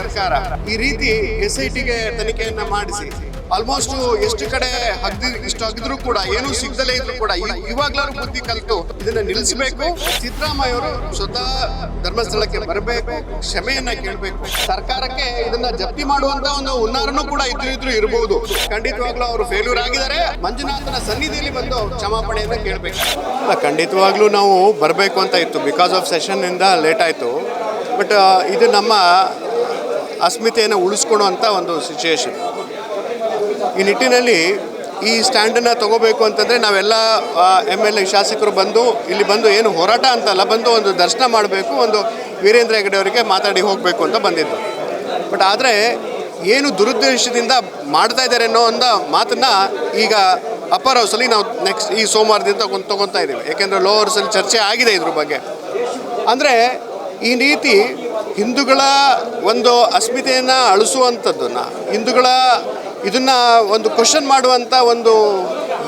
ಸರ್ಕಾರ ಈ ರೀತಿ ಎಸ್ ಐ ಟಿಗೆ ತನಿಖೆಯನ್ನ ಮಾಡಿಸಿ ಆಲ್ಮೋಸ್ಟ್ ಎಷ್ಟು ಕಡೆ ಹಗ್ದಿ ಇಷ್ಟು ಹಗ್ದ್ರು ಕೂಡ, ಏನು ಸಿಗ್ದಲೇ ಇದ್ರು ಕೂಡ ಇವಾಗ್ಲಾರು ಬುದ್ಧಿ ಕಲಿತು ಇದನ್ನ ನಿಲ್ಲಿಸಬೇಕು. ಸಿದ್ದರಾಮಯ್ಯ ಅವರು ಸ್ವತಃ ಧರ್ಮಸ್ಥಳಕ್ಕೆ ಬರಬೇಕು, ಕ್ಷಮೆಯನ್ನ ಕೇಳಬೇಕು. ಸರ್ಕಾರಕ್ಕೆ ಇದನ್ನ ಜಪ್ತಿ ಮಾಡುವಂತ ಒಂದು ಹುನ್ನಾರನೂ ಕೂಡ ಇದ್ರು ಇದ್ರು ಇರಬಹುದು ಖಂಡಿತವಾಗ್ಲೂ ಅವರು ಫೇಲ್ಯೂರ್ ಆಗಿದ್ದಾರೆ. ಮಂಜುನಾಥನ ಸನ್ನಿಧಿಯಲ್ಲಿ ಬಂದು ಕ್ಷಮಾಪಣೆಯನ್ನ ಕೇಳಬೇಕು. ಖಂಡಿತವಾಗ್ಲೂ ನಾವು ಬರಬೇಕು ಅಂತ ಇತ್ತು. ಬಿಕಾಸ್ ಆಫ್ ಸೆಷನ್ ಇಂದ ಲೇಟ್ ಆಯಿತು. ಬಟ್ ಇದು ನಮ್ಮ ಅಸ್ಮಿತೆಯನ್ನು ಉಳಿಸ್ಕೊಡುವಂಥ ಒಂದು ಸಿಚುಯೇಷನ್ ಈ ನಿಟ್ಟಿನಲ್ಲಿ ಈ ಸ್ಟ್ಯಾಂಡನ್ನು ತಗೋಬೇಕು ಅಂತಂದರೆ ನಾವೆಲ್ಲ ಎಂ ಎಲ್ ಎ ಶಾಸಕರು ಬಂದು, ಇಲ್ಲಿ ಬಂದು ಏನು ಹೋರಾಟ ಅಂತಲ್ಲ, ಬಂದು ಒಂದು ದರ್ಶನ ಮಾಡಬೇಕು, ಒಂದು ವೀರೇಂದ್ರ ಹೆಗಡೆ ಅವರಿಗೆ ಮಾತಾಡಿ ಹೋಗಬೇಕು ಅಂತ ಬಂದಿದ್ದು. ಬಟ್ ಆದರೆ ಏನು ದುರುದ್ದೇಶದಿಂದ ಮಾಡ್ತಾ ಇದ್ದಾರೆ ಅನ್ನೋ ಒಂದು ಮಾತನ್ನು ಈಗ ಅಪ್ಪರ್ ಹೌಸಲ್ಲಿ ನಾವು ನೆಕ್ಸ್ಟ್ ಈ ಸೋಮವಾರದಿಂದ ತಗೊಂಡು ತೊಗೊತಾ ಇದ್ದೀವಿ ಯಾಕೆಂದರೆ ಲೋವರ್ಸಲ್ಲಿ ಚರ್ಚೆ ಆಗಿದೆ ಇದ್ರ ಬಗ್ಗೆ. ಅಂದರೆ ಈ ರೀತಿ ಹಿಂದೂಗಳ ಒಂದು ಅಸ್ಮಿತೆಯನ್ನು ಅಳಿಸುವಂಥದ್ದನ್ನು, ಹಿಂದೂಗಳ ಇದನ್ನು ಒಂದು ಕ್ವಶನ್ ಮಾಡುವಂಥ ಒಂದು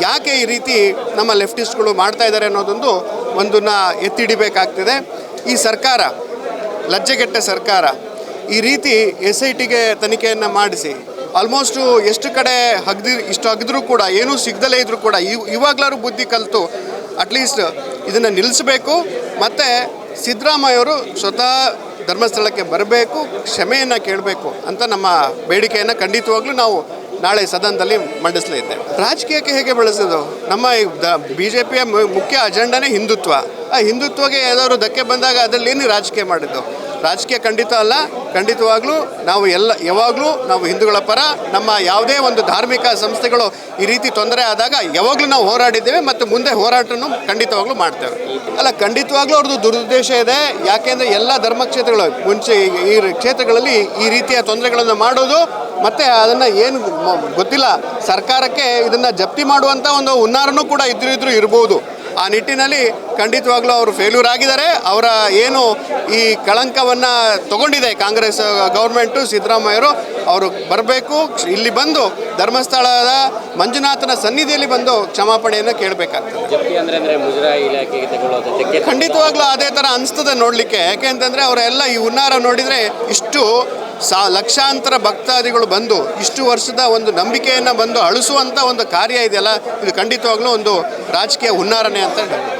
ಯಾಕೆ ಈ ರೀತಿ ನಮ್ಮ ಲೆಫ್ಟಿಸ್ಟ್ಗಳು ಮಾಡ್ತಾ ಇದ್ದಾರೆ ಅನ್ನೋದೊಂದು ಒಂದನ್ನು ಎತ್ತಿಡಿಬೇಕಾಗ್ತದೆ ಈ ಸರ್ಕಾರ, ಲಜ್ಜೆಗೆಟ್ಟ ಸರ್ಕಾರ ಈ ರೀತಿ ಎಸ್ ಐ ಟಿಗೆ ತನಿಖೆಯನ್ನು ಮಾಡಿಸಿ ಆಲ್ಮೋಸ್ಟು ಎಷ್ಟು ಕಡೆ ಹಗ್ದಿ, ಇಷ್ಟು ಹಗ್ದ್ರು ಕೂಡ, ಏನೂ ಸಿಗ್ದಲೇ ಇದ್ರೂ ಕೂಡ, ಇವ್, ಇವಾಗ್ಲಾರು ಬುದ್ಧಿ ಕಲಿತು ಅಟ್ಲೀಸ್ಟ್ ಇದನ್ನು ನಿಲ್ಲಿಸಬೇಕು ಮತ್ತು ಸಿದ್ದರಾಮಯ್ಯವರು ಸ್ವತಃ ಧರ್ಮಸ್ಥಳಕ್ಕೆ ಬರಬೇಕು, ಕ್ಷಮೆಯನ್ನು ಕೇಳಬೇಕು ಅಂತ ನಮ್ಮ ಬೇಡಿಕೆಯನ್ನು ಖಂಡಿತವಾಗ್ಲೂ ನಾವು ನಾಳೆ ಸದನದಲ್ಲಿ ಮಂಡಿಸಲಿದ್ದೇವೆ. ರಾಜಕೀಯಕ್ಕೆ ಹೇಗೆ ಬಳಸೋದು? ನಮ್ಮ ಬಿ ಜೆ ಪಿಯ ಮುಖ್ಯ ಅಜೆಂಡಾನೇ ಹಿಂದುತ್ವ. ಆ ಹಿಂದುತ್ವಗೆ ಯಾವ್ದಾದ್ರು ಧಕ್ಕೆ ಬಂದಾಗ ಅದರಲ್ಲಿ ಏನು ರಾಜಕೀಯ ಮಾಡಿದ್ದು ರಾಜಕೀಯ ಖಂಡಿತ ಅಲ್ಲ. ಖಂಡಿತವಾಗ್ಲೂ ನಾವು ಎಲ್ಲ, ಯಾವಾಗಲೂ ನಾವು ಹಿಂದೂಗಳ ಪರ ನಮ್ಮ ಯಾವುದೇ ಒಂದು ಧಾರ್ಮಿಕ ಸಂಸ್ಥೆಗಳು ಈ ರೀತಿ ತೊಂದರೆ ಆದಾಗ ಯಾವಾಗಲೂ ನಾವು ಹೋರಾಡಿದ್ದೇವೆ ಮತ್ತು ಮುಂದೆ ಹೋರಾಟನೂ ಖಂಡಿತವಾಗ್ಲೂ ಮಾಡ್ತೇವೆ. ಅಲ್ಲ, ಖಂಡಿತವಾಗ್ಲೂ ಅವ್ರದ್ದು ದುರುದ್ದೇಶ ಇದೆ. ಯಾಕೆಂದರೆ ಎಲ್ಲ ಧರ್ಮಕ್ಷೇತ್ರಗಳು, ಮುಂಚೆ ಈ- ಈ ಕ್ಷೇತ್ರಗಳಲ್ಲಿ ಈ ರೀತಿಯ ತೊಂದರೆಗಳನ್ನು ಮಾಡೋದು ಮತ್ತು ಅದನ್ನು ಏನು ಗೊತ್ತಿಲ್ಲ. ಸರ್ಕಾರಕ್ಕೆ ಇದನ್ನು ಜಪ್ತಿ ಮಾಡುವಂಥ ಒಂದು ಹುನ್ನಾರನೂ ಕೂಡ ಇದ್ರೂ ಇದ್ರೂ ಇರ್ಬೋದು. ಆ ನಿಟ್ಟಿನಲ್ಲಿ ಖಂಡಿತವಾಗ್ಲೂ ಅವರು ಫೇಲ್ಯೂರ್ ಆಗಿದ್ದಾರೆ. ಅವರ ಏನು ಈ ಕಳಂಕವನ್ನು ತಗೊಂಡಿದೆ ಕಾಂಗ್ರೆಸ್ ಗೌರ್ಮೆಂಟು ಸಿದ್ದರಾಮಯ್ಯರು ಅವರು ಬರಬೇಕು ಇಲ್ಲಿ ಬಂದು ಧರ್ಮಸ್ಥಳದ ಮಂಜುನಾಥನ ಸನ್ನಿಧಿಯಲ್ಲಿ ಬಂದು ಕ್ಷಮಾಪಣೆಯನ್ನು ಕೇಳಬೇಕಾಗ್ತದೆ. ಖಂಡಿತವಾಗ್ಲೂ ಅದೇ ಥರ ಅನಿಸ್ತದೆ ನೋಡಲಿಕ್ಕೆ. ಯಾಕೆಂತಂದರೆ ಅವರೆಲ್ಲ ಈ ಹುನ್ನಾರ ನೋಡಿದರೆ ಇಷ್ಟು ಸಾ ಲಕ್ಷಾಂತರ ಭಕ್ತಾದಿಗಳು ಬಂದು ಇಷ್ಟು ವರ್ಷದ ಒಂದು ನಂಬಿಕೆಯನ್ನು ಬಂದು ಅಳಿಸುವಂಥ ಒಂದು ಕಾರ್ಯ ಇದೆಯಲ್ಲ? ಇದು ಖಂಡಿತವಾಗ್ಲೂ ಒಂದು ರಾಜಕೀಯ ಹುನ್ನಾರನೆ ಅಂತ ಹೇಳ್ಬೋದು.